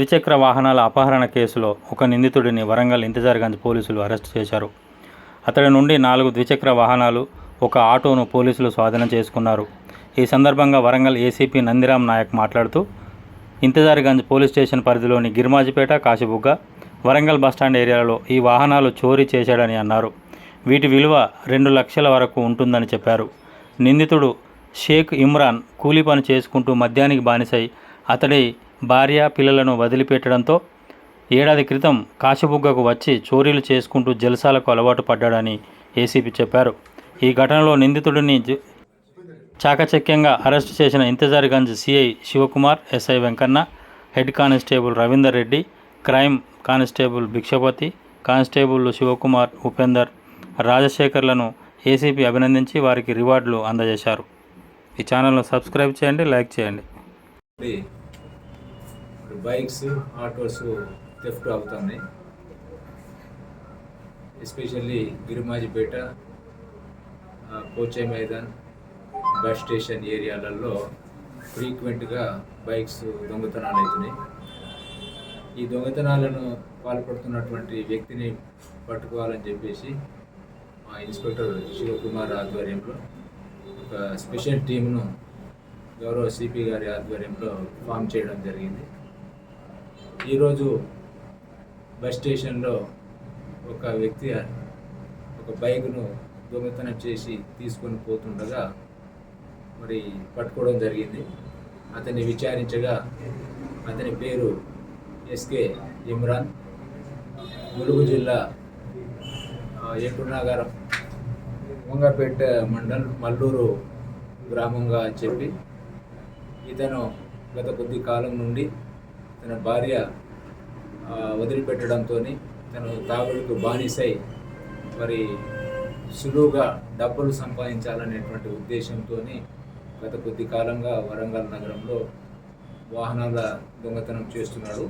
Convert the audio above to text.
ద్విచక్ర వాహనాల అపహరణ కేసులో ఒక నిందితుడిని వరంగల్ ఇంతజార్గంజ్ పోలీసులు అరెస్టు చేశారు. అతడి నుండి నాలుగు ద్విచక్ర వాహనాలు ఒక ఆటోను పోలీసులు స్వాధీనం చేసుకున్నారు. ఈ సందర్భంగా వరంగల్ ఏసీపీ నందిరామ్ నాయక్ మాట్లాడుతూ ఇంతజార్గంజ్ పోలీస్ స్టేషన్ పరిధిలోని గిర్మాజిపేట కాశీబుగ్గ వరంగల్ బస్టాండ్ ఏరియాలో ఈ వాహనాలు చోరీ చేశాడని అన్నారు. వీటి విలువ రెండు లక్షల వరకు ఉంటుందని చెప్పారు. నిందితుడు షేక్ ఇమ్రాన్ కూలీ పని చేసుకుంటూ మద్యానికి బానిసై అతడి భార్య పిల్లలను వదిలిపెట్టడంతో ఏడాది క్రితం కాశబుగ్గకు వచ్చి చోరీలు చేసుకుంటూ జల్సాలకు అలవాటు పడ్డాడని ఏసీపీ చెప్పారు. ఈ ఘటనలో నిందితుడిని చాకచక్యంగా అరెస్టు చేసిన Intezargunj CI Shivakumar SI Venkanna head constable Ravinder Reddy crime constable Bhikshapathi constable Shivakumar Upender రాజశేఖర్లను ACP అభినందించి వారికి రివార్డులు అందజేశారు. ఈ ఛానల్ను సబ్స్క్రైబ్ చేయండి లైక్ చేయండి. బైక్స్ ఆటోస్ థెఫ్ట్ అవుతున్నాయి. ఎస్పెషల్లీ గిరిమాజిపేట ఆ, కోచే మైదాన్ బస్ స్టేషన్ ఏరియాలలో ఫ్రీక్వెంట్గా బైక్స్ దొంగతనాలు అవుతున్నాయి. ఈ దొంగతనాలను పాల్పడుతున్నటువంటి వ్యక్తిని పట్టుకోవాలని చెప్పేసి మా ఇన్స్పెక్టర్ శివకుమార్ ఆధ్వర్యంలో ఒక స్పెషల్ టీంను గౌరవ సిపి గారి ఆధ్వర్యంలో ఫామ్ చేయడం జరిగింది. ఈరోజు బస్ స్టేషన్లో ఒక వ్యక్తి ఒక బైక్ను దొంగతనం చేసి తీసుకొని పోతుండగా మరి పట్టుకోవడం జరిగింది. అతన్ని విచారించగా అతని పేరు ఎస్కే ఇమ్రాన్. ములుగు జిల్లా ఆ, వంగపేట మండల్ మల్లూరు గ్రామంగా చెప్పి ఇతను గత కొద్ది కాలం నుండి తన భార్య వదిలిపెట్టడంతో తను తాగుడుకు బానిసై మరి సులువుగా డబ్బులు సంపాదించాలనేటువంటి ఉద్దేశంతో గత కొద్ది కాలంగా వరంగల్ నగరంలో వాహనాల దొంగతనం చేస్తున్నాడు.